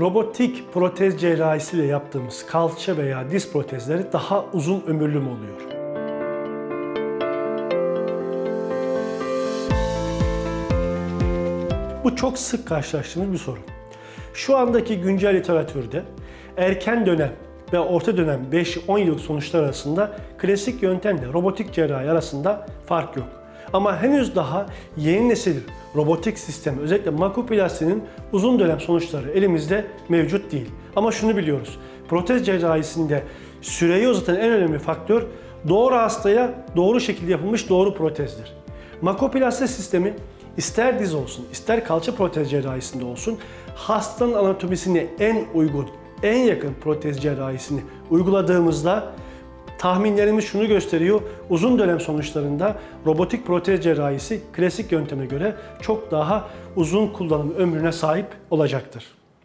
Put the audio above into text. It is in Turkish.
Robotik protez cerrahisiyle yaptığımız kalça veya diz protezleri daha uzun ömürlü mü oluyor? Bu çok sık karşılaştığımız bir soru. Şu andaki güncel literatürde erken dönem ve orta dönem 5-10 yıllık sonuçlar arasında klasik yöntemle robotik cerrahi arasında fark yok. Ama henüz daha yeni nesil robotik sistem özellikle makuplastinin uzun dönem sonuçları elimizde mevcut değil. Ama şunu biliyoruz. Protez cerrahisinde süreyi uzatan en önemli faktör doğru hastaya doğru şekilde yapılmış doğru protezdir. Makoplasti sistemi ister diz olsun, ister kalça protez cerrahisinde olsun hastanın anatomisine en uygun, en yakın protez cerrahisini uyguladığımızda tahminlerimiz şunu gösteriyor. Uzun dönem sonuçlarında robotik protez cerrahisi klasik yönteme göre çok daha uzun kullanım ömrüne sahip olacaktır.